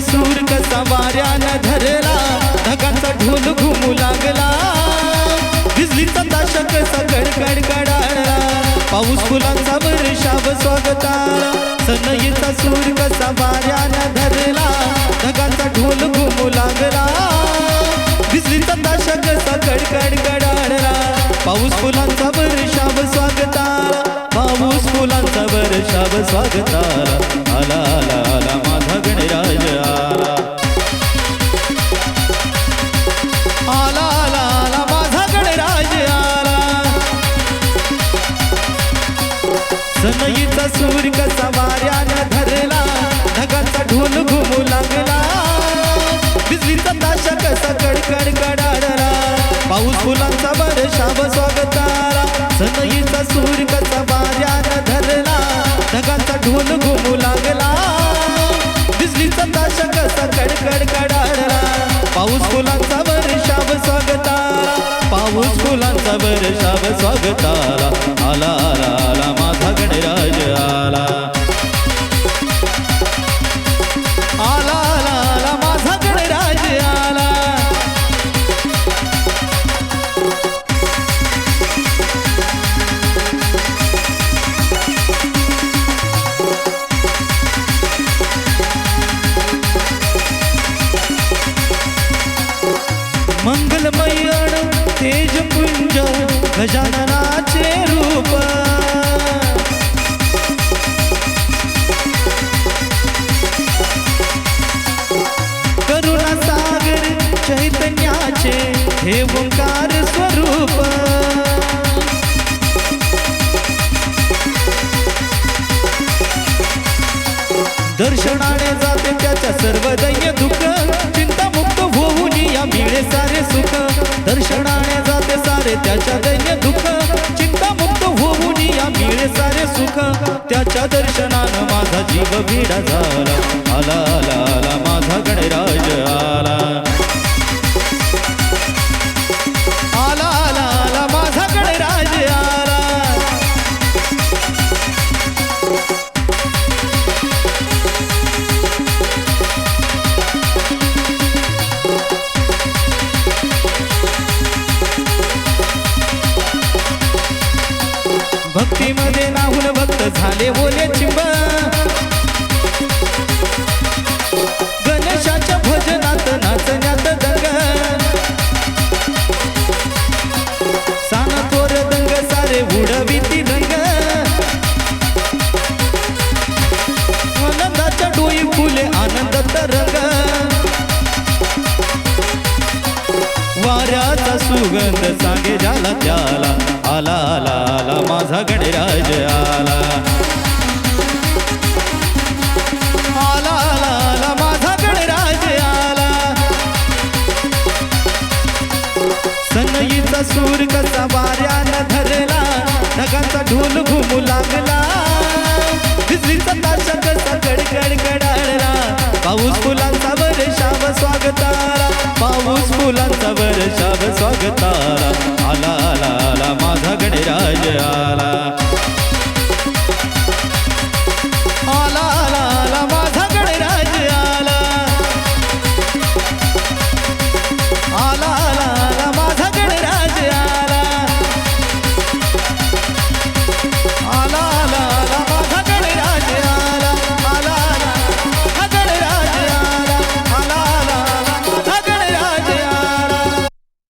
सूर कसा वाऱ्यानं धरला ढगाचा ढोल घुमू लागला. बिजलीचा ताशा कसा कडकडकडाला पाऊस फुलांचा वर्षाव स्वागताला. सनईचा सूर कसा वाऱ्यानं धरला ढगाचा ढोल घुमू लागला. बिजलीचा ताशा कसा कडकडकडाला पाऊस फुलांचा वर्षाव स्वागताला. पाऊस फुलांचा वर्षाव स्वागता आला आला आला माझा गणरा सूर कसा वाऱ्यानं धरला ढगाचा ढोल घुमू लागला. बिजलीचा ताशा कसा कडकड कडाडला पाऊस फुलांचा वर्षाव स्वागताला. सनईचा सूर कसा वाऱ्यानं धरला ढगाचा ढोल घुमू लागला. बिजलीचा ताशा कसा कडकड कडाडला पाऊस फुलांचा वर्षाव स्वागताला. पाऊस फुलांचा वर्षाव स्वागताला. आला आला. मंगलमयण तेजपुंज गजाननाचे रूप. करुणा सागर चैतन्याचे हे ओंकार स्वरूप. दर्शनाने जाते त्याच्या सर्व दैन्य दुःख. मिळे सारे सुख. दर्शनाने जाते सारे त्याच्या दैन्य दुःख. चिंतामुक्त होऊन या मिळे सारे सुख. त्याच्या दर्शनानं माझा जीव भिडा झाला. आला आला आला माझा गणराज आला. भक्तीमध्ये नाहून भक्त झाले बोले चिंब. गणेशाच्या भजनात नाचण्यात दंग. सान थोर दंग सारे उडविती रंग आनंदाच्या डोई फुले आनंद रंग. वाऱ्याचा सुगंध सांगे झाला त्याला. आला आला आला माझा गणराज आला. आला आला आला माझा गणराज आला. सनईचा सूर कसा वाऱ्यानं धरला ढगांचा ढोल घुमू लागला. बिजलीचा ताशा कसा गडगडगडाळला पाऊस फुलांचा वर्षाव स्वागताला पाऊस फुलांचा वर्षाव स्वागताला. जय जय